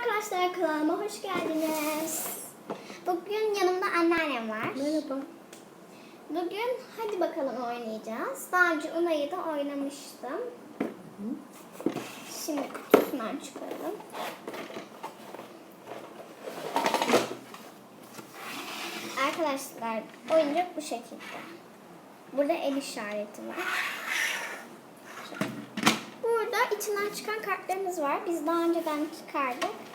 arkadaşlar kanalıma hoş geldiniz. Bugün yanımda anneannem var. Merhaba. Bugün hadi bakalım oynayacağız. Daha önce Una'yı da oynamıştım. Şimdi kutusundan çıkaralım. Arkadaşlar oyuncak bu şekilde. Burada el işareti var. Burada içinden çıkan kartlarımız var. Biz daha önceden çıkardık.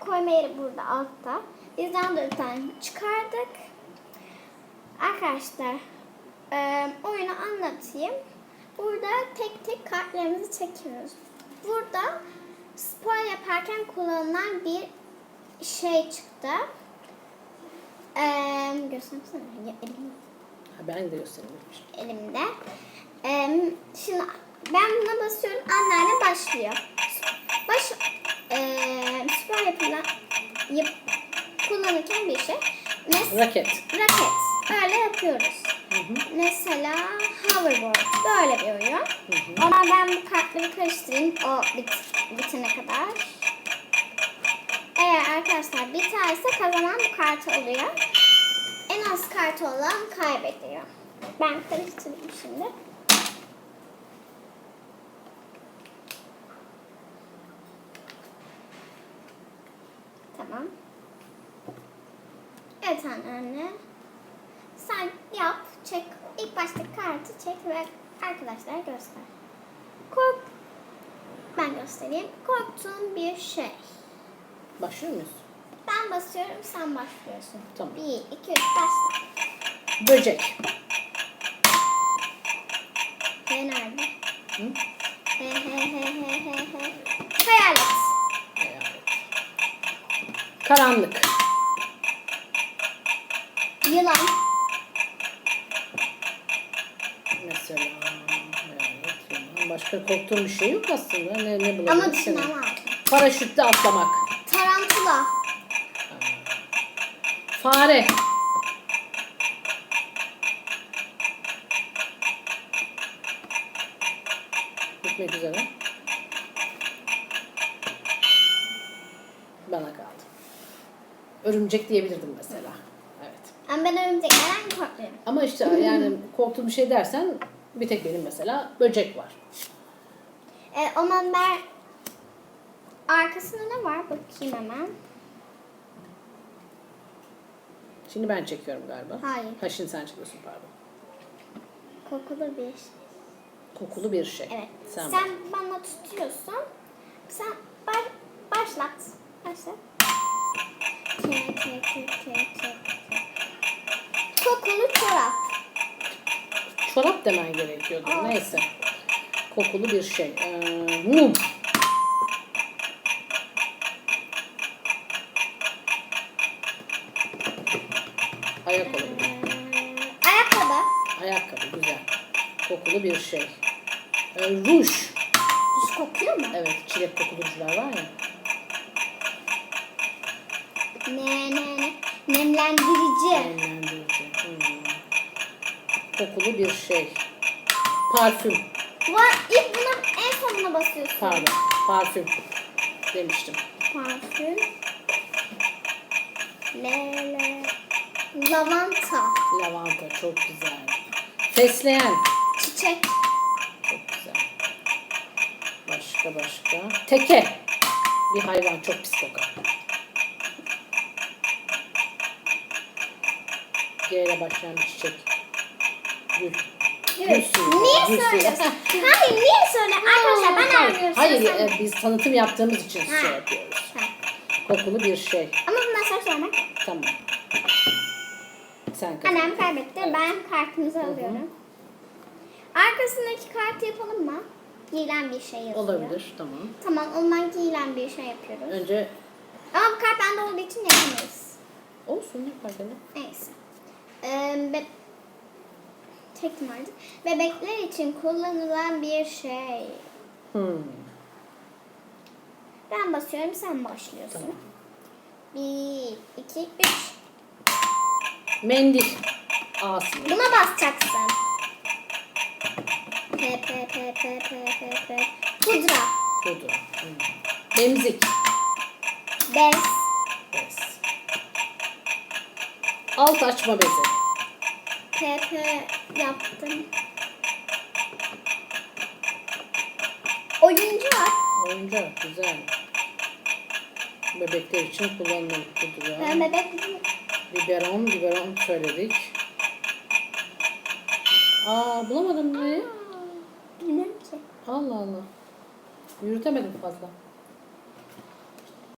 Koyma yeri burada altta. Bizden de bir tane çıkardık. Arkadaşlar e, oyunu anlatayım. Burada tek tek kartlarımızı çekiyoruz. Burada spor yaparken kullanılan bir şey çıktı. E, göstersene. Ya, elim- Ha, ben de göstereyim. elimde. Ee, şimdi ben buna basıyorum. Anneanne başlıyor. Baş, ee, spor yapılan, yap, kullanırken bir şey. Mes- Raket. raket. Böyle yapıyoruz. Hı hı. Mesela hoverboard. Böyle bir oyun. Hı hı. Ama ben bu kartları karıştırayım o bit, bitene kadar. Eğer arkadaşlar biterse kazanan bu kartı oluyor. En az kartı olan kaybediyor. Ben karıştırayım şimdi. Tamam. Evet anne. Sen yap, çek. İlk başta kartı çek ve arkadaşlara göster. Kork... Ben göstereyim. Korktuğun bir şey. Başlıyor muyuz? Ben basıyorum, sen başlıyorsun. Tamam. Bir, iki, üç, başla. Böcek. H nerede? Hı? He he he he he he. Hayalet. Hayalet. Karanlık. Yılan. Mesela hayalet, yılan. Başka korktuğum bir şey yok aslında. Ne, ne bulabilirim? Ama düşünmem lazım. Paraşütle atlamak. Tarantula. Fare. Bitmek üzere. Bana kaldı. Örümcek diyebilirdim mesela. Ama ben örümceklerden korkuyorum. Ama işte yani korktuğum bir şey dersen bir tek benim mesela böcek var. E, o zaman ben arkasında ne var? Bakayım hemen. Şimdi ben çekiyorum galiba. Hayır. Ha şimdi sen çekiyorsun pardon. Kokulu bir şey. Kokulu bir şey. Evet. Sen, Sen, bak. bana tutuyorsun. Sen baş, başlat. Başlat. Ke, ke, ke, ke, ke. Kokulu çorap. Çorap demen gerekiyordu. Aa. Neyse. Kokulu bir şey. Ee, mum. Ayak Ee, ayakkabı. Ayakkabı güzel. Kokulu bir şey. Ee, ruj. Hiç kokuyor mu? Evet çilek kokulu rujlar var ya. Ne ne ne. Nemlendirici. Nemlendirici. Kokulu bir şey. Parfüm. Var, ilk buna en sonuna basıyorsun. Pardon. Parfüm demiştim. Parfüm. Le le. Lavanta. Lavanta çok güzel. Fesleğen. Çiçek. Çok güzel. Başka başka. Teke. Bir hayvan çok pis kokar. G ile başlayan bir çiçek. Gül. Suyu. Niye Gül suyu. söylüyorsun? Hayır niye söyle? Arkadaşlar ben Hayır, arıyorum. Hayır sen- e, biz tanıtım yaptığımız için Ha. şey yapıyoruz. Ha. Kokulu bir şey. Ama bundan sonra söylemek. Tamam. Sen kazan. Annem kaybetti. Ben kartımızı alıyorum. Arkasındaki kartı yapalım mı? Giyilen bir şey yazıyor. Olabilir. Tamam. Tamam ondan giyilen bir şey yapıyoruz. Önce Ama bu kart bende olduğu için yapamayız. olsun ne fark eder? Neyse. Ee, be- Çektim artık. Bebekler için kullanılan bir şey. Hmm. Ben basıyorum sen başlıyorsun. Tamam. Bir, iki, üç. Mendil. Ağzı. Buna basacaksın. P, P, P, P, P, P, P. Pudra. Pudra. Hmm. Emzik. Bez. Alt açma bezi. PP yaptım. Oyuncak. Oyuncak güzel. Bebekler için kullanılan kutular. Ben bebek Biberon, biberon söyledik. Aa bulamadın mı? Bilmiyorum ki. Allah Allah. Yürütemedim fazla.